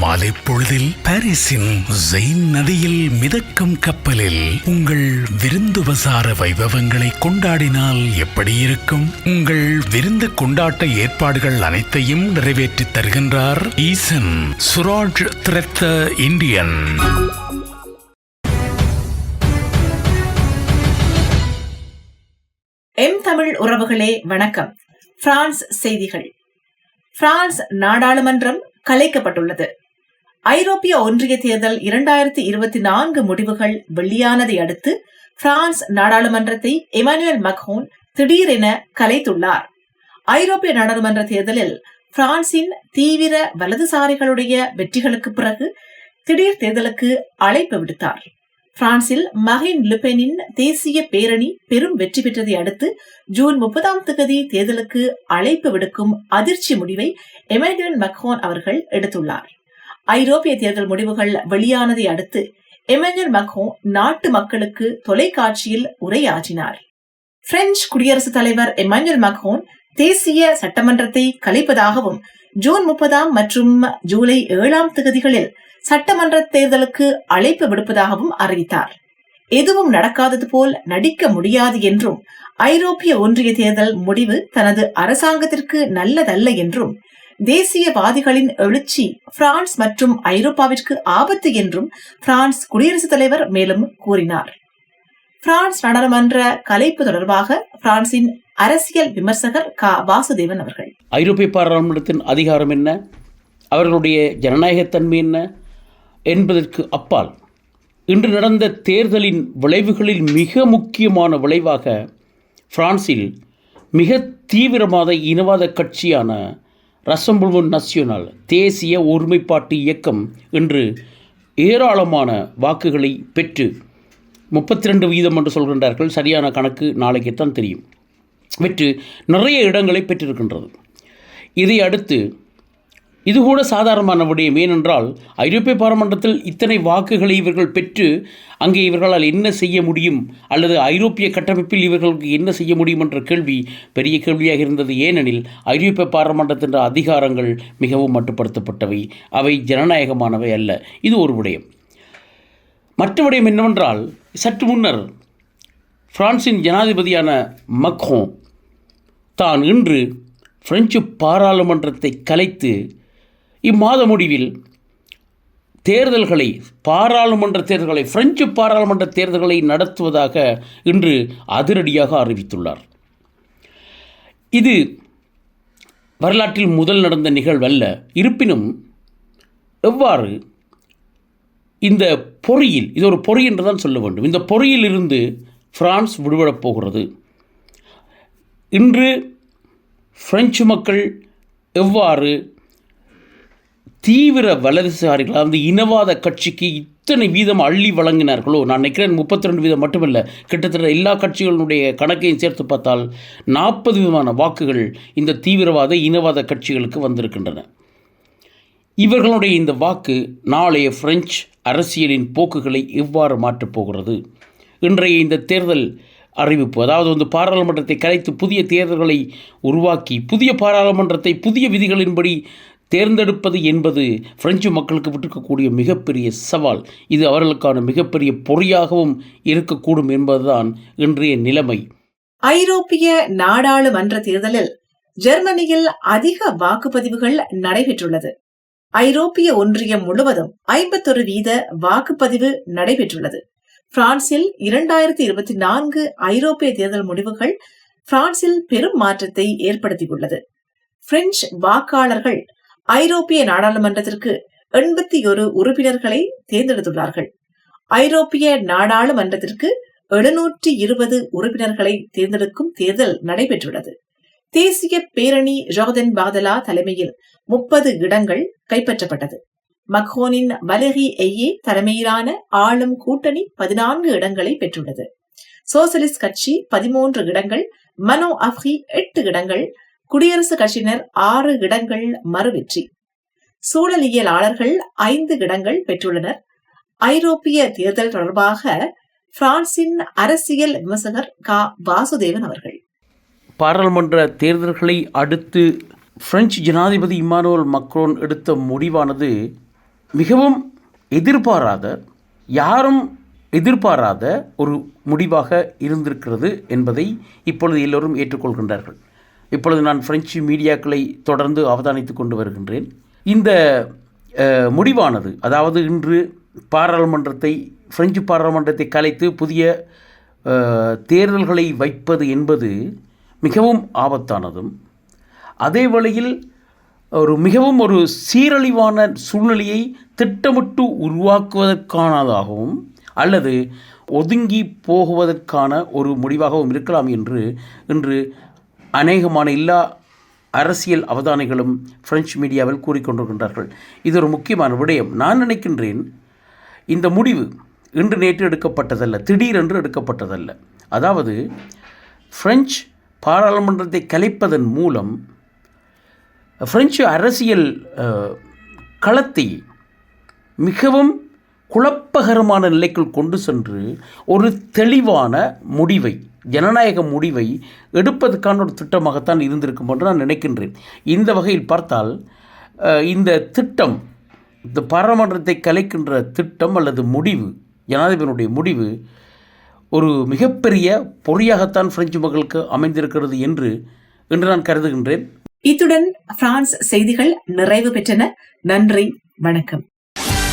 மாலை பொழுதில் பாரிஸின் ஜெயின் நதியில் மிதக்கும் கப்பலில் உங்கள் விருந்துபசார வைபவங்களை கொண்டாடினால் எப்படி இருக்கும்? உங்கள் விருந்து கொண்டாட்ட ஏற்பாடுகள் அனைத்தையும் நிறைவேற்றி தருகின்றார் ஈசன் சுராஜ் திரத்த இந்தியன். எம் தமிழ் உறவுகளே வணக்கம். பிரான்ஸ் செய்திகள். பிரான்ஸ் நாடாளுமன்றம் கலைக்கப்பட்டுள்ளது. ஐரோப்பிய ஒன்றிய தேர்தல் இரண்டாயிரத்தி இருபத்தி நான்கு முடிவுகள் வெளியானதை அடுத்து பிரான்ஸ் நாடாளுமன்றத்தை எமானுவேல் மக்ஹோன் திடீரென கலைத்துள்ளார். ஐரோப்பிய நாடாளுமன்ற தேர்தலில் பிரான்சின் தீவிர வலதுசாரிகளுடைய வெற்றிகளுக்கு பிறகு திடீர் தேர்தலுக்கு அழைப்பு விடுத்தார். பிரான்சில் மகின் லுபெனின் தேசிய பேரணி பெரும் வெற்றி பெற்றதை அடுத்து ஜூன் முப்பதாம் தேதி தேர்தலுக்கு அழைப்பு விடுக்கும் அதிர்ச்சி முடிவை எமானுவேல் மக்ஹோன் அவர்கள் எடுத்துள்ளார். ஐரோப்பிய தேர்தல் முடிவுகள் வெளியானதை அடுத்து எமானுவேல் மக்ஹோன் நாட்டு மக்களுக்கு தொலைக்காட்சியில் உரையாற்றினார். பிரெஞ்சு குடியரசுத் தலைவர் எமானுவேல் மக்ஹோன் தேசிய சட்டமன்றத்தை கலைப்பதாகவும் ஜூன் முப்பதாம் மற்றும் ஜூலை ஏழாம் தேதிகளில் சட்டமன்ற தேர்தலுக்கு அழைப்பு விடுப்பதாகவும் அறிவித்தார். எதுவும் நடக்காதது போல் நடிக்க முடியாது என்றும் ஐரோப்பிய ஒன்றிய தேர்தல் முடிவு தனது அரசாங்கத்திற்கு நல்லதல்ல என்றும் தேசியவாதிகளின் எழுச்சி பிரான்ஸ் மற்றும் ஐரோப்பாவிற்கு ஆபத்து என்றும் பிரான்ஸ் குடியரசுத் தலைவர் மேலும் கூறினார். பிரான்ஸ் நாடாளுமன்ற கலைப்பு தொடர்பாக பிரான்சின் அரசியல் விமர்சகர் க. வாசுதேவன் அவர்கள். ஐரோப்பிய பாராளுமன்றத்தின் அதிகாரம் என்ன? அவர்களுடைய ஜனநாயகத்தன்மை என்ன? என்பதற்கு அப்பால் இன்று நடந்த தேர்தலின் விளைவுகளில் மிக முக்கியமான விளைவாக பிரான்சில் மிக தீவிரவாத இனவாத கட்சியான ரசம்புல்வன் நசியோனால் தேசிய ஒருமைப்பாட்டு இயக்கம் என்று ஏராளமான வாக்குகளை பெற்று முப்பத்தி ரெண்டு வீதம் என்று சொல்கின்றார்கள். சரியான கணக்கு நாளைக்குத்தான் தெரியும். வெற்று நிறைய இடங்களை பெற்றிருக்கின்றது. இதை அடுத்து இது கூட சாதாரணமான விடயம். ஏனென்றால் ஐரோப்பிய பாராளுமன்றத்தில் இத்தனை வாக்குகளை இவர்கள் பெற்று அங்கே இவர்களால் என்ன செய்ய முடியும்? அல்லது ஐரோப்பிய கட்டமைப்பில் இவர்களுக்கு என்ன செய்ய முடியும் என்ற கேள்வி பெரிய கேள்வியாக இருந்தது. ஏனெனில் ஐரோப்பிய பாராளுமன்றத்தின் அதிகாரங்கள் மிகவும் மட்டுப்படுத்தப்பட்டவை. அவை ஜனநாயகமானவை அல்ல. இது ஒரு விடயம். மற்ற விடயம் என்னவென்றால் சற்று முன்னர் பிரான்சின் ஜனாதிபதியான மக்ஹோன் தான் இன்று பிரெஞ்சு பாராளுமன்றத்தை கலைத்து இம்மாத முடிவில் தேர்தல்களை பாராளுமன்ற தேர்தல்களை பிரெஞ்சு பாராளுமன்ற தேர்தல்களை நடத்துவதாக இன்று அதிரடியாக அறிவித்துள்ளார். இது வரலாற்றில் முதல் நடந்த நிகழ்வல்ல. இருப்பினும் எவ்வாறு இந்த பொறியில் இது ஒரு பொறி என்று தான் சொல்ல வேண்டும். இந்த பொறியில் இருந்து பிரான்ஸ் விடுபடப் போகிறது. இன்று பிரெஞ்சு மக்கள் எவ்வாறு தீவிர வலதுசாரிகள் அந்த இனவாத கட்சிக்கு இத்தனை வீதம் அள்ளி வழங்கினார்களோ? நான் நினைக்கிறேன் முப்பத்தி ரெண்டு வீதம் மட்டுமல்ல. கிட்டத்தட்ட எல்லா கட்சிகளுடைய கணக்கையும் சேர்த்து பார்த்தால் நாற்பது விதமான வாக்குகள் இந்த தீவிரவாத இனவாத கட்சிகளுக்கு வந்திருக்கின்றன. இவர்களுடைய இந்த வாக்கு நாளைய பிரெஞ்சு அரசியலின் போக்குகளை எவ்வாறு மாற்றப் போகிறது? இன்றைய இந்த தேர்தல் அறிவிப்பு அதாவது வந்து பாராளுமன்றத்தை கலைத்து புதிய தேர்தல்களை உருவாக்கி புதிய பாராளுமன்றத்தை புதிய விதிகளின்படி தேர்ந்தெடுப்பது என்பது பிரெஞ்சு மக்களுக்கு விட்டிருக்கக்கூடிய மிகப்பெரிய சவால். இது அவர்களுக்கான மிகப்பெரிய பொறியாகவும் இருக்கக்கூடும் என்பதுதான் இன்றைய நிலைமை. ஐரோப்பிய நாடாளுமன்ற தேர்தலில் ஜெர்மனியில் அதிக வாக்குப்பதிவுகள் நடைபெற்றுள்ளது. ஐரோப்பிய ஒன்றியம் முழுவதும் ஐம்பத்தொரு வீத வாக்குப்பதிவு நடைபெற்றுள்ளது. பிரான்சில் இரண்டாயிரத்தி இருபத்தி நான்கு ஐரோப்பிய தேர்தல் முடிவுகள் பிரான்சில் பெரும் மாற்றத்தை ஏற்படுத்தியுள்ளது. பிரெஞ்சு வாக்காளர்கள் ஐரோப்பிய நாடாளுமன்றத்திற்கு எண்பத்தி ஒரு உறுப்பினர்களை தேர்ந்தெடுத்துள்ளார்கள். ஐரோப்பிய நாடாளுமன்றத்திற்கு எழுநூற்றி இருபது உறுப்பினர்களை தேர்ந்தெடுக்கும் தேர்தல் நடைபெற்றுள்ளது. தேசிய பேரணி ஜோர்தன் பாதலா தலைமையில் முப்பது இடங்கள் கைப்பற்றப்பட்டது. மக்ஹோனின் வலகி எய்யே தலைமையிலான ஆளும் கூட்டணி பதினான்கு இடங்களை பெற்றுள்ளது. சோசலிஸ்ட் கட்சி பதிமூன்று இடங்கள் மனோ அஃப்ரி எட்டு இடங்கள் குடியரசுக் கட்சியினர் ஆறு இடங்கள் மறுவெற்றி. சூழலியலாளர்கள் ஐந்து இடங்கள் பெற்றுள்ளனர். ஐரோப்பிய தேர்தல் தொடர்பாக பிரான்சின் அரசியல் விமர்சகர் க. வாசுதேவன் அவர்கள். பாராளுமன்ற தேர்தல்களை அடுத்து பிரெஞ்சு ஜனாதிபதி இமானுவல் மக்ரோன் எடுத்த முடிவானது மிகவும் எதிர்பாராத யாரும் எதிர்பாராத ஒரு முடிவாக இருந்திருக்கிறது என்பதை இப்பொழுது எல்லோரும் ஏற்றுக்கொள்கின்றார்கள். இப்பொழுது நான் பிரெஞ்சு மீடியாக்களை தொடர்ந்து அவதானித்து கொண்டு வருகின்றேன். இந்த முடிவானது அதாவது இன்று பாராளுமன்றத்தை பிரெஞ்சு பாராளுமன்றத்தை கலைத்து புதிய தேர்தல்களை வைப்பது என்பது மிகவும் ஆபத்தானதும் அதே வேளையில் ஒரு மிகவும் ஒரு சீரழிவான சூழ்நிலையை திட்டமிட்டு உருவாக்குவதற்கானதாகவும் அல்லது ஒதுங்கி போகுவதற்கான ஒரு முடிவாகவும் இருக்கலாம் என்று இன்று அநேகமான எல்லா அரசியல் அவதானிகளும் பிரெஞ்சு மீடியாவில் கூறிக்கொண்டிருக்கின்றார்கள். இது ஒரு முக்கியமான விடயம். நான் நினைக்கின்றேன் இந்த முடிவு இன்று நேற்று எடுக்கப்பட்டதல்ல திடீரென்று எடுக்கப்பட்டதல்ல. அதாவது பிரெஞ்சு பாராளுமன்றத்தை கலைப்பதன் மூலம் பிரெஞ்சு அரசியல் களத்தை மிகவும் குழப்பகரமான நிலைக்குள் கொண்டு சென்று ஒரு தெளிவான முடிவை ஜனநாயக முடிவை எடுப்பதற்கான ஒரு திட்டமாகத்தான் இருந்திருக்கும் என்று நான் நினைக்கின்றேன். இந்த வகையில் பார்த்தால் இந்த திட்டம் இந்த பாராளுமன்றத்தை கலைக்கின்ற திட்டம் அல்லது முடிவு ஜனாதிபதியினுடைய முடிவு ஒரு மிகப்பெரிய பொறியாகத்தான் பிரெஞ்சு மக்களுக்கு அமைந்திருக்கிறது என்று என்று நான் கருதுகின்றேன். இத்துடன் பிரான்ஸ் செய்திகள் நிறைவு பெற்றன. நன்றி வணக்கம்.